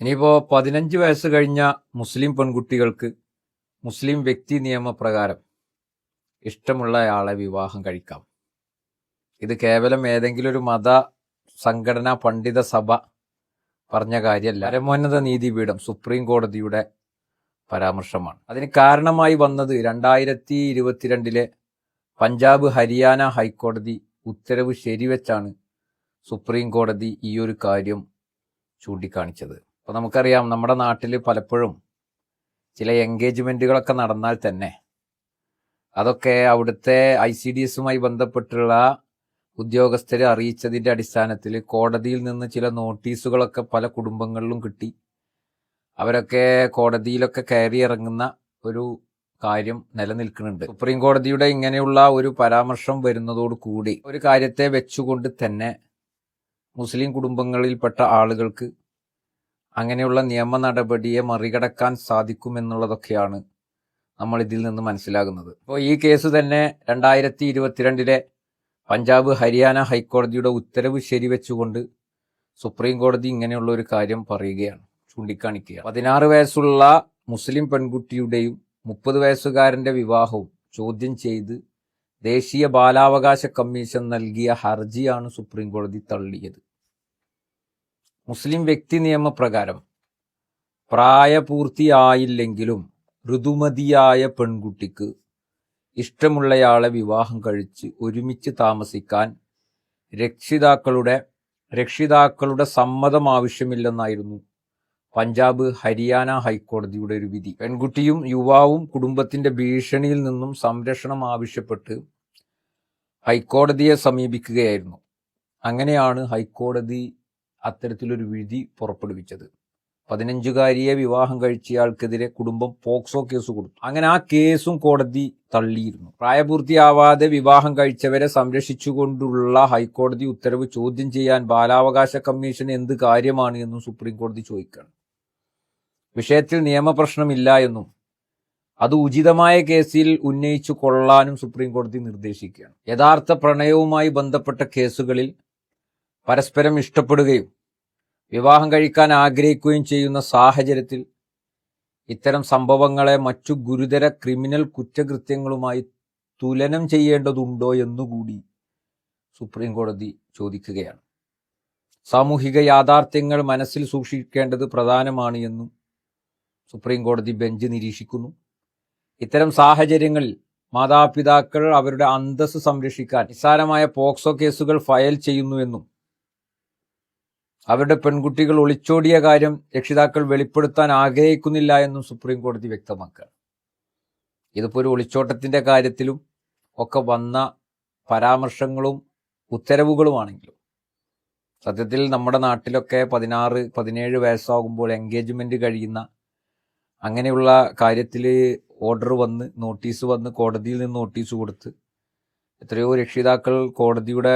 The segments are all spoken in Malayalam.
ഇനിയിപ്പോൾ പതിനഞ്ച് വയസ്സ് കഴിഞ്ഞ മുസ്ലിം പെൺകുട്ടികൾക്ക് മുസ്ലിം വ്യക്തി നിയമപ്രകാരം ഇഷ്ടമുള്ളയാളെ വിവാഹം കഴിക്കാം. ഇത് കേവലം ഏതെങ്കിലും ഒരു മത സംഘടനാ പണ്ഡിത സഭ പറഞ്ഞ കാര്യമല്ല. പരമോന്നത നീതിപീഠം സുപ്രീം കോടതിയുടെ പരാമർശമാണ്. അതിന് കാരണമായി വന്നത് രണ്ടായിരത്തി ഇരുപത്തിരണ്ടിലെ പഞ്ചാബ് ഹരിയാന ഹൈക്കോടതി ഉത്തരവ് ശരിവെച്ചാണ് സുപ്രീം കോടതി ഈ ഒരു കാര്യം ചൂണ്ടിക്കാണിച്ചത്. അപ്പോൾ നമുക്കറിയാം നമ്മുടെ നാട്ടിൽ പലപ്പോഴും ചില എൻഗേജ്മെന്റുകളൊക്കെ നടന്നാൽ തന്നെ അതൊക്കെ അവിടുത്തെ ഐ സി ഡി എസുമായി ബന്ധപ്പെട്ടുള്ള ഉദ്യോഗസ്ഥരെ അറിയിച്ചതിന്റെ അടിസ്ഥാനത്തിൽ കോടതിയിൽ നിന്ന് ചില നോട്ടീസുകളൊക്കെ പല കുടുംബങ്ങളിലും കിട്ടി. അവരൊക്കെ കോടതിയിലൊക്കെ കയറി ഇറങ്ങുന്ന ഒരു കാര്യം നിലനിൽക്കുന്നുണ്ട്. സുപ്രീം കോടതിയുടെ ഇങ്ങനെയുള്ള ഒരു പരാമർശം വരുന്നതോട് കൂടി ഒരു കാര്യത്തെ വെച്ചുകൊണ്ട് തന്നെ മുസ്ലിം കുടുംബങ്ങളിൽപ്പെട്ട ആളുകൾക്ക് അങ്ങനെയുള്ള നിയമ നടപടിയെ മറികടക്കാൻ സാധിക്കുമെന്നുള്ളതൊക്കെയാണ് നമ്മൾ ഇതിൽ നിന്ന് മനസ്സിലാകുന്നത്. അപ്പോൾ ഈ കേസ് തന്നെ രണ്ടായിരത്തി ഇരുപത്തിരണ്ടിലെ പഞ്ചാബ് ഹരിയാന ഹൈക്കോടതിയുടെ ഉത്തരവ് ശരിവെച്ചുകൊണ്ട് സുപ്രീം കോടതി ഇങ്ങനെയുള്ള ഒരു കാര്യം പറയുകയാണ് ചൂണ്ടിക്കാണിക്കുക പതിനാറ് വയസ്സുള്ള മുസ്ലിം പെൺകുട്ടിയുടെയും മുപ്പത് വയസ്സുകാരന്റെ വിവാഹവും ചോദ്യം ചെയ്ത് ദേശീയ ബാലാവകാശ കമ്മീഷൻ നൽകിയ ഹർജിയാണ് സുപ്രീം കോടതി തള്ളിയത്. മുസ്ലിം വ്യക്തി നിയമപ്രകാരം പ്രായപൂർത്തിയായില്ലെങ്കിലും ഋതുമതിയായ പെൺകുട്ടിക്ക് ഇഷ്ടമുള്ളയാളെ വിവാഹം കഴിച്ച് ഒരുമിച്ച് താമസിക്കാൻ രക്ഷിതാക്കളുടെ രക്ഷിതാക്കളുടെ സമ്മതം ആവശ്യമില്ലെന്നായിരുന്നു പഞ്ചാബ് ഹരിയാന ഹൈക്കോടതിയുടെ ഒരു വിധി. പെൺകുട്ടിയും യുവാവും കുടുംബത്തിന്റെ ഭീഷണിയിൽ നിന്നും സംരക്ഷണം ആവശ്യപ്പെട്ട് ഹൈക്കോടതിയെ സമീപിക്കുകയായിരുന്നു. അങ്ങനെയാണ് ഹൈക്കോടതി അത്തരത്തിലൊരു വിധി പുറപ്പെടുവിച്ചത്. പതിനഞ്ചുകാരിയെ വിവാഹം കഴിച്ചയാൾക്കെതിരെ കുടുംബം പോക്സോ കേസ് കൊടുത്തു. അങ്ങനെ ആ കേസും കോടതി തള്ളിയിരുന്നു. പ്രായപൂർത്തിയാവാതെ വിവാഹം കഴിച്ചവരെ സംരക്ഷിച്ചുകൊണ്ടുള്ള ഹൈക്കോടതി ഉത്തരവ് ചോദ്യം ചെയ്യാൻ ബാലാവകാശ കമ്മീഷൻ എന്ത് കാര്യമാണ് എന്നും സുപ്രീം കോടതി ചോദിക്കുകയാണ് വിഷയത്തിൽ നിയമപ്രശ്നമില്ല എന്നും അത് ഉചിതമായ കേസിൽ ഉന്നയിച്ചു കൊള്ളാനും സുപ്രീം കോടതി നിർദ്ദേശിക്കുകയാണ്. യഥാർത്ഥ പ്രണയവുമായി ബന്ധപ്പെട്ട കേസുകളിൽ പരസ്പരം ഇഷ്ടപ്പെടുകയും വിവാഹം കഴിക്കാൻ ആഗ്രഹിക്കുകയും ചെയ്യുന്ന സാഹചര്യത്തിൽ ഇത്തരം സംഭവങ്ങളെ മറ്റു ഗുരുതര ക്രിമിനൽ കുറ്റകൃത്യങ്ങളുമായി തുലനം ചെയ്യേണ്ടതുണ്ടോ എന്നുകൂടി സുപ്രീം കോടതി ചോദിക്കുകയാണ്. സാമൂഹിക യാഥാർത്ഥ്യങ്ങൾ മനസ്സിൽ സൂക്ഷിക്കേണ്ടത് പ്രധാനമാണ് എന്നും സുപ്രീം കോടതി ബെഞ്ച് നിരീക്ഷിക്കുന്നു. ഇത്തരം സാഹചര്യങ്ങളിൽ മാതാപിതാക്കൾ അവരുടെ അന്തസ് സംരക്ഷിക്കാൻ നിസ്സാരമായ പോക്സോ കേസുകൾ ഫയൽ ചെയ്യുന്നുവെന്നും അവരുടെ പെൺകുട്ടികൾ ഒളിച്ചോടിയ കാര്യം രക്ഷിതാക്കൾ വെളിപ്പെടുത്താൻ ആഗ്രഹിക്കുന്നില്ല എന്നും സുപ്രീം കോടതി വ്യക്തമാക്കുക. ഇതിപ്പോൾ ഒരു ഒളിച്ചോട്ടത്തിന്റെ കാര്യത്തിലും ഒക്കെ വന്ന പരാമർശങ്ങളും ഉത്തരവുകളുമാണെങ്കിലും സത്യത്തിൽ നമ്മുടെ നാട്ടിലൊക്കെ പതിനാറ് പതിനേഴ് വയസ്സാകുമ്പോൾ എൻഗേജ്മെന്റ് കഴിയുന്ന അങ്ങനെയുള്ള കാര്യത്തിൽ ഓർഡർ വന്ന് നോട്ടീസ് വന്ന് കോടതിയിൽ നിന്ന് നോട്ടീസ് കൊടുത്ത് എത്രയോ രക്ഷിതാക്കൾ കോടതിയുടെ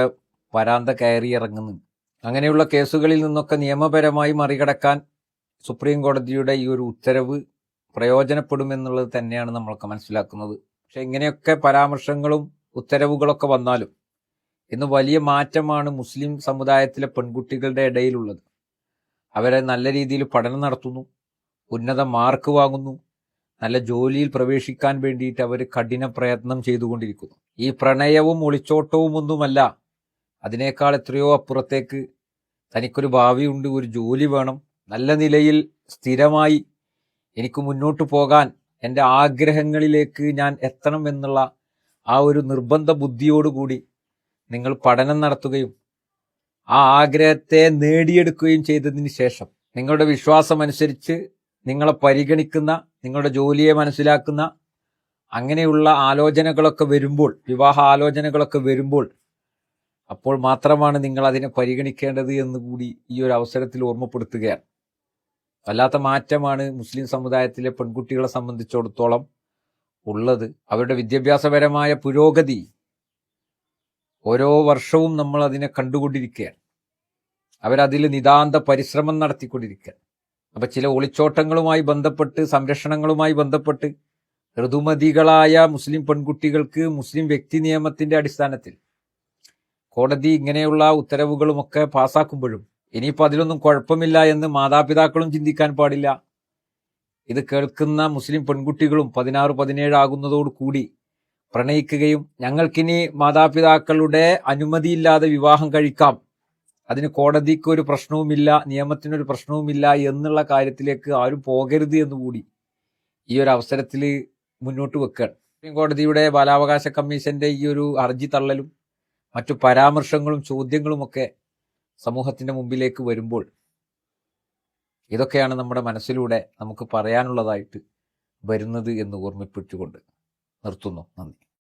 വരാന്ത കയറി ഇറങ്ങുന്നു അങ്ങനെയുള്ള കേസുകളിൽ നിന്നൊക്കെ നിയമപരമായി മറികടക്കാൻ സുപ്രീം കോടതിയുടെ ഈ ഒരു ഉത്തരവ് പ്രയോജനപ്പെടുമെന്നുള്ളത് തന്നെയാണ് നമ്മൾക്ക് മനസ്സിലാക്കുന്നത്. പക്ഷെ ഇങ്ങനെയൊക്കെ പരാമർശങ്ങളും ഉത്തരവുകളൊക്കെ വന്നാലും ഇന്ന് വലിയ മാറ്റമാണ് മുസ്ലിം സമുദായത്തിലെ പെൺകുട്ടികളുടെ ഇടയിലുള്ളത്. അവരെ നല്ല രീതിയിൽ പഠനം നടത്തുന്നു ഉന്നത മാർക്ക് വാങ്ങുന്നു നല്ല ജോലിയിൽ പ്രവേശിക്കാൻ വേണ്ടിയിട്ട് അവർ കഠിന പ്രയത്നം ചെയ്തുകൊണ്ടിരിക്കുന്നു. ഈ പ്രണയവും ഒളിച്ചോട്ടവും ഒന്നുമല്ല അതിനേക്കാൾ എത്രയോ അപ്പുറത്തേക്ക് തനിക്കൊരു ഭാവിയുണ്ട് ഒരു ജോലി വേണം. നല്ല നിലയിൽ സ്ഥിരമായി എനിക്ക് മുന്നോട്ട് പോകാൻ എന്റെ ആഗ്രഹങ്ങളിലേക്ക് ഞാൻ എത്തണം എന്നുള്ള ആ ഒരു നിർബന്ധ ബുദ്ധിയോടുകൂടി നിങ്ങൾ പഠനം നടത്തുകയും ആ ആഗ്രഹത്തെ നേടിയെടുക്കുകയും ചെയ്തതിന് ശേഷം നിങ്ങളുടെ വിശ്വാസമനുസരിച്ച് നിങ്ങളെ പരിഗണിക്കുന്ന നിങ്ങളുടെ ജോലിയെ മനസ്സിലാക്കുന്ന അങ്ങനെയുള്ള ആലോചനകളൊക്കെ വരുമ്പോൾ വിവാഹ ആലോചനകളൊക്കെ വരുമ്പോൾ അപ്പോൾ മാത്രമാണ് നിങ്ങൾ അതിനെ പരിഗണിക്കേണ്ടത് എന്ന് കൂടി ഈ ഒരു അവസരത്തിൽ ഓർമ്മപ്പെടുത്തുകയാണ്. വല്ലാത്ത മാറ്റമാണ് മുസ്ലിം സമുദായത്തിലെ പെൺകുട്ടികളെ സംബന്ധിച്ചിടത്തോളം ഉള്ളത്. അവരുടെ വിദ്യാഭ്യാസപരമായ പുരോഗതി ഓരോ വർഷവും നമ്മൾ അതിനെ കണ്ടുകൊണ്ടിരിക്കുകയാണ്. അവരതിൽ നിതാന്ത പരിശ്രമം നടത്തിക്കൊണ്ടിരിക്കുകയാണ്. അപ്പൊ ചില ഒളിച്ചോട്ടങ്ങളുമായി ബന്ധപ്പെട്ട് സംരക്ഷണങ്ങളുമായി ബന്ധപ്പെട്ട് ഋതുമതികളായ മുസ്ലിം പെൺകുട്ടികൾക്ക് മുസ്ലിം വ്യക്തി നിയമത്തിന്റെ അടിസ്ഥാനത്തിൽ കോടതി ഇങ്ങനെയുള്ള ഉത്തരവുകളുമൊക്കെ പാസാക്കുമ്പോഴും ഇനിയിപ്പോൾ അതിലൊന്നും കുഴപ്പമില്ല എന്ന് മാതാപിതാക്കളും ചിന്തിക്കാൻ പാടില്ല. ഇത് കേൾക്കുന്ന മുസ്ലിം പെൺകുട്ടികളും പതിനാറ് പതിനേഴ് ആകുന്നതോടു കൂടി പ്രണയിക്കുകയും ഞങ്ങൾക്കിനി മാതാപിതാക്കളുടെ അനുമതിയില്ലാതെ വിവാഹം കഴിക്കാം. അതിന് കോടതിക്ക് ഒരു പ്രശ്നവുമില്ല നിയമത്തിനൊരു പ്രശ്നവുമില്ല എന്നുള്ള കാര്യത്തിലേക്ക് ആരും പോകരുത് എന്നുകൂടി ഈ ഒരു അവസരത്തിൽ മുന്നോട്ട് വെക്കുകയാണ്. സുപ്രീം കോടതിയുടെ ബാലാവകാശ കമ്മീഷന്റെ ഈ ഒരു ഹർജി തള്ളലും മറ്റു പരാമർശങ്ങളും ചോദ്യങ്ങളുമൊക്കെ സമൂഹത്തിന്റെ മുമ്പിലേക്ക് വരുമ്പോൾ ഇതൊക്കെയാണ് നമ്മുടെ മനസ്സിലൂടെ നമുക്ക് പറയാനുള്ളതായിട്ട് വരുന്നത് എന്ന് ഓർമ്മിപ്പിച്ചുകൊണ്ട് നിർത്തുന്നു. നന്ദി.